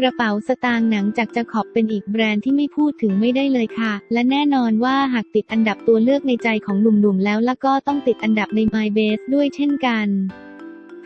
กระเป๋าสตางค์หนังจากจะขอบเป็นอีกแบรนด์ที่ไม่พูดถึงไม่ได้เลยค่ะ และแน่นอนว่าหากติดอันดับตัวเลือกในใจของหนุ่มๆแล้วแล้วก็ต้องติดอันดับใน My Base ด้วยเช่นกัน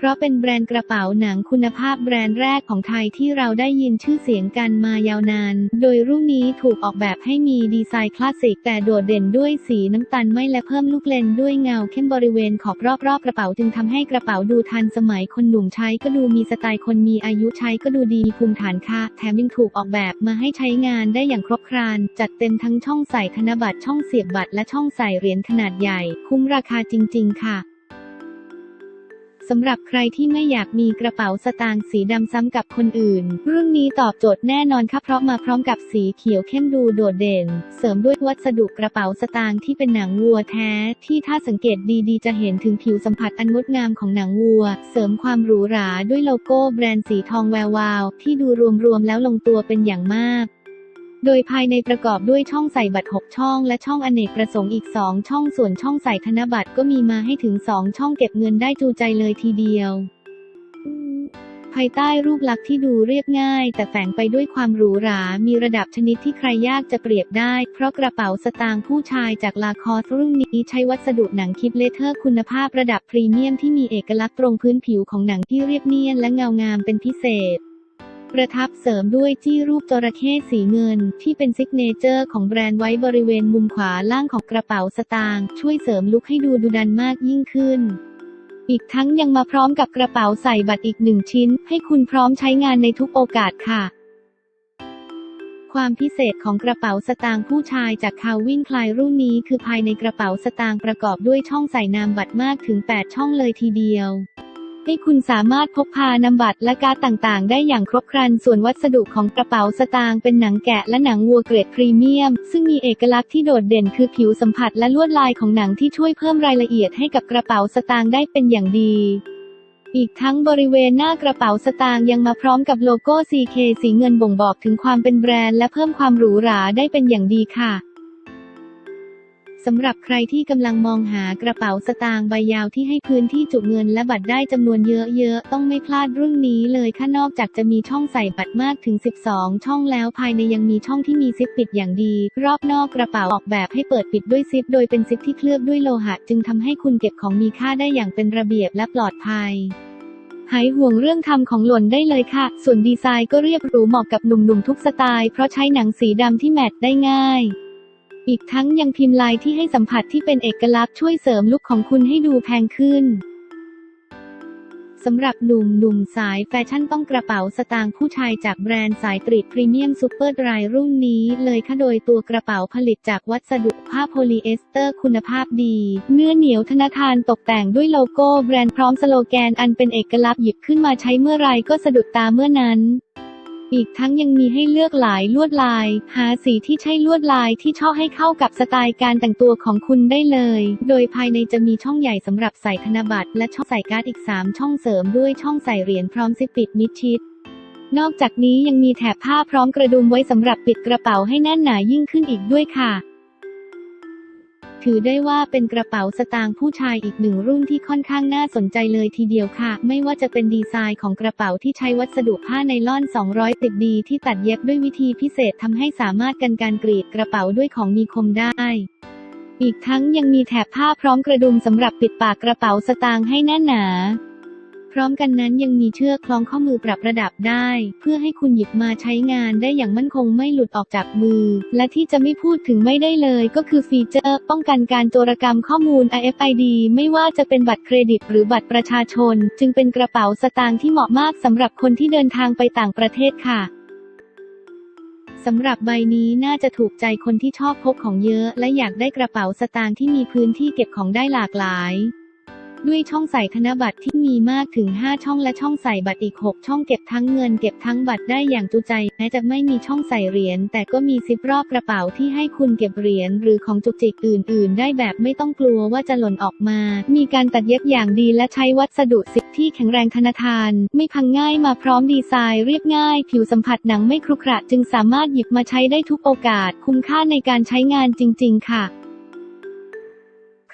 ราะเป็นแบรนด์กระเป๋าหนังคุณภาพแบรนด์แรกของไทยที่เราได้ยินชื่อเสียงกันมายาวนาน โดยรุ่นนี้ถูกออกแบบให้มีดีไซน์คลาสสิก แต่โดดเด่นด้วยสีน้ำตาลไม่และเพิ่มลูกเลนด้วยเงาเข้มบริเวณขอบรอบๆกระเป๋าจึงทำให้กระเป๋าดูทันสมัยคนหนุ่มใช้ก็ดูมีสไตล์คนมีอายุใช้ก็ดูดีมีภูมิฐานค่ะ แถมยังถูกออกแบบมาให้ใช้งานได้อย่างครบครันจัดเต็มทั้งช่องใส่ธนบัตรช่องเสียบบัตรและช่องใส่เหรียญขนาดใหญ่ คุ้มราคาจริง ๆ ค่ะ สำหรับใครที่ไม่อยากมีกระเป๋าสตางค์สีดำซ้ำกับคนอื่น รุ่นนี้ตอบโจทย์แน่นอนค่ะเพราะมาพร้อมกับสีเขียวเข้มดูโดดเด่น เสริมด้วยวัสดุกระเป๋าสตางค์ที่เป็นหนังวัวแท้ ที่ถ้าสังเกตดีๆ จะเห็นถึงผิวสัมผัสอันงดงามของหนังวัว เสริมความหรูหราด้วยโลโก้แบรนด์สีทองแวววาวที่ดูรวมๆแล้วลงตัวเป็นอย่างมาก โดยภายในประกอบด้วยช่องใส่บัตร 6 ช่อง และช่องอเนกประสงค์อีก 2 ช่องส่วนช่องใส่ธนบัตรก็มีมาให้ถึง 2 ช่องเก็บเงินได้จูใจเลยทีเดียว ภายใต้รูปลักษณ์ที่ดูเรียบง่าย แต่แฝงไปด้วยความหรูหรา มีระดับชนิดที่ใครยากจะเปรียบได้ เพราะกระเป๋าสตางค์ผู้ชายจากลาคอสรุ่นนี้ใช้วัสดุหนังคิปเลเทอร์คุณภาพระดับพรีเมียมที่มีเอกลักษณ์ตรงพื้นผิวของหนังที่เรียบเนียนและเงางามเป็นพิเศษ ประทับเสริมด้วยจี้รูปจระเข้สีเงิน ที่เป็นซิกเนเจอร์ของแบรนด์ไว้บริเวณมุมขวาล่างของกระเป๋าสตางค์ช่วยเสริมลุคให้ดูดุดันมากยิ่งขึ้นอีกทั้งยังมาพร้อมกับกระเป๋าใส่บัตรอีกหนึ่งชิ้น ให้คุณพร้อมใช้งานในทุกโอกาสค่ะ ความพิเศษของกระเป๋าสตางค์ผู้ชายจากคาวินคลายรุ่นนี้คือภายในกระเป๋าสตางค์ประกอบด้วยช่องใส่นามบัตรมากถึง 8 ช่องเลยทีเดียว ให้คุณสามารถพกพานำบัตรและการดต่างๆ ได้อย่างครบครัน ส่วนวัสดุของกระเป๋าสตางค์เป็นหนังแกะและหนังวัวเกรดพรีเมียม ซึ่งมีเอกลักษณ์ที่โดดเด่นคือผิวสัมผัสและลวดลายของหนังที่ช่วยเพิ่มรายละเอียดให้กับกระเป๋าสตางค์ได้เป็นอย่างดีอีกทั้งบริเวณหน้ากระเป๋าสตางค์ยังมาพร้อมกับโลโก้ CK สีเงินบ่งบอกถึงความเป็นแบรนด์และเพิ่มความหรูหราได้เป็นอย่างดีค่ะ สำหรับใครที่กำลังมองหากระเป๋าสตางค์ใบยาวที่ให้พื้นที่จุเงินและบัตรได้จำนวนเยอะๆ ต้องไม่พลาดรุ่นนี้เลยค่ะนอกจากจะมีช่องใส่บัตรมากถึง 12 ช่องแล้วภายในยังมีช่องที่มีซิปปิดอย่างดี รอบนอกกระเป๋าออกแบบให้เปิดปิดด้วยซิป โดยเป็นซิปที่เคลือบด้วยโลหะ จึงทำให้คุณเก็บของมีค่าได้อย่างเป็นระเบียบและปลอดภัยหายห่วงเรื่องทำของหล่นได้เลยค่ะ ส่วนดีไซน์ก็เรียบหรูเหมาะกับหนุ่มๆทุกสไตล์ เพราะใช้หนังสีดำที่แมทได้ง่าย อีกทั้งยังพิมพ์ลายที่ให้สัมผัสที่เป็นเอกลักษณ์ช่วยเสริมลุคของคุณให้ดูแพงขึ้นสำหรับหนุ่มหนุ่มสายแฟชั่นต้องกระเป๋าสตางค์ผู้ชายจากแบรนด์สายตรีพรีเมียมซูเปอร์ดรายรุ่นนี้เลยค่ะโดยตัวกระเป๋าผลิตจากวัสดุผ้าโพลีเอสเตอร์คุณภาพดี เนื้อเหนียวธนาคารตกแต่งด้วยโลโก้แบรนด์พร้อมสโลแกนอันเป็นเอกลักษณ์หยิบขึ้นมาใช้เมื่อไรก็สะดุดตาเมื่อนั้น อีกทั้งยังมีให้เลือกหลายลวดลาย หาสีที่ใช่ลวดลายที่ชอบให้เข้ากับสไตล์การแต่งตัวของคุณได้เลย โดยภายในจะมีช่องใหญ่สำหรับใส่ธนบัตรและช่องใส่การ์ดอีก 3 ช่องเสริมด้วยช่องใส่เหรียญพร้อมซิปปิดมิดชิดนอกจากนี้ยังมีแถบผ้าพร้อมกระดุมไว้สำหรับปิดกระเป๋าให้แน่นหนายิ่งขึ้นอีกด้วยค่ะ ถือได้ว่าเป็นกระเป๋าสตางค์ผู้ชายอีกหนึ่งรุ่นที่ค่อนข้างน่าสนใจเลยทีเดียวค่ะ ไม่ว่าจะเป็นดีไซน์ของกระเป๋าที่ใช้วัสดุผ้าไนล่อน 200 ติดดีที่ตัดเย็บด้วยวิธีพิเศษทำให้สามารถกันการกรีดกระเป๋าด้วยของมีคมได้อีกทั้งยังมีแถบผ้าพร้อมกระดุมสำหรับปิดปากกระเป๋าสตางค์ให้แน่นหนา พร้อมกันนั้นยังมีเชือกคล้องข้อมือปรับระดับได้ เพื่อให้คุณหยิบมาใช้งานได้อย่างมั่นคงไม่หลุดออกจากมือ และที่จะไม่พูดถึงไม่ได้เลยก็คือฟีเจอร์ป้องกันการโจรกรรมข้อมูล RFID ไม่ว่าจะเป็นบัตรเครดิต หรือบัตรประชาชน จึงเป็นกระเป๋าสตางค์ที่เหมาะมากสำหรับคนที่เดินทางไปต่างประเทศค่ะสำหรับใบนี้น่าจะถูกใจคนที่ชอบพกของเยอะ และอยากได้กระเป๋าสตางค์ที่มีพื้นที่เก็บของได้หลากหลาย ด้วยช่องใส่ธนบัตรที่มีมากถึง 5 ช่องและช่องใส่บัตรอีก 6 ช่องเก็บทั้งเงินเก็บทั้งบัตรได้อย่างจุใจแม้จะไม่มีช่องใส่เหรียญแต่ก็มีซิปรอบกระเป๋าที่ให้คุณเก็บเหรียญหรือของจุกจิกอื่น ๆ ได้แบบไม่ต้องกลัวว่าจะหล่นออกมา มีการตัดเย็บอย่างดีและใช้วัสดุซิปที่แข็งแรงธนทาน ไม่พังง่ายมาพร้อมดีไซน์เรียบง่าย ผิวสัมผัสหนังไม่ครุขระจึงสามารถหยิบมาใช้ได้ทุกโอกาส คุ้มค่าในการใช้งานจริง ๆ ค่ะ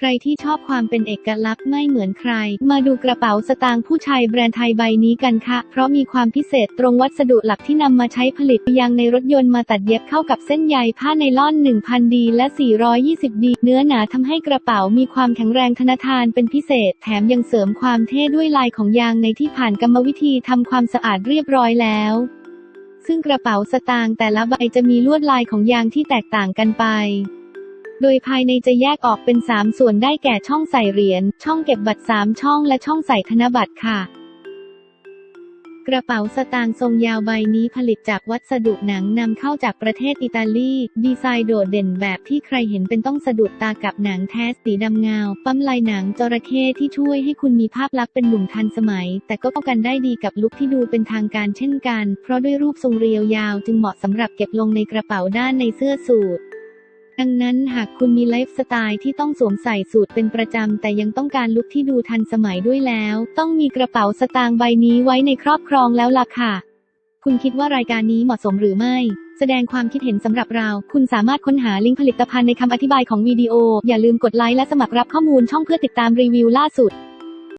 ใครที่ชอบความเป็นเอกลักษณ์ไม่เหมือนใคร มาดูกระเป๋าสตางค์ผู้ชายแบรนด์ไทยใบนี้กันค่ะ เพราะมีความพิเศษตรงวัสดุหลักที่นำมาใช้ผลิตยางในรถยนต์มาตัดเย็บเข้ากับเส้นใยผ้าไนล่อน 1000ดีและ 420ดีเนื้อหนาทำให้กระเป๋ามีความแข็งแรงทนทานเป็นพิเศษ แถมยังเสริมความเท่ด้วยลายของยางในที่ผ่านกรรมวิธีทำความสะอาดเรียบร้อยแล้วซึ่งกระเป๋าสตางค์แต่ละใบจะมีลวดลายของยางที่แตกต่างกันไป โดยภายในจะแยกออกเป็น 3 ส่วนได้แก่ช่องใส่เหรียญ ช่องเก็บบัตร 3 ช่องและช่องใส่ธนบัตรค่ะ กระเป๋าสตางค์ทรงยาวใบนี้ผลิตจากวัสดุหนังนำเข้าจากประเทศอิตาลี ดีไซน์โดดเด่นแบบที่ใครเห็นเป็นต้องสะดุดตากับหนังแท้สีดำเงา ปั๊มลายหนังจระเข้ที่ช่วยให้คุณมีภาพลักษณ์เป็นหนุ่มทันสมัย แต่ก็ป้องกันได้ดีกับลุคที่ดูเป็นทางการเช่นกัน เพราะด้วยรูปทรงเรียวยาวจึงเหมาะสำหรับเก็บลงในกระเป๋าด้านในเสื้อสูท ดังนั้นหากคุณมีไลฟ์สไตล์ที่ต้องสวมใส่สูทเป็นประจำ แต่ยังต้องการลุคที่ดูทันสมัยด้วยแล้ว ต้องมีกระเป๋าสตางค์ใบนี้ไว้ในครอบครองแล้วล่ะค่ะ คุณคิดว่ารายการนี้เหมาะสมหรือไม่ แสดงความคิดเห็นสำหรับเรา คุณสามารถค้นหาลิงก์ผลิตภัณฑ์ในคำอธิบายของวิดีโอ อย่าลืมกดไลค์และสมัครรับข้อมูลช่องเพื่อติดตามรีวิวล่าสุด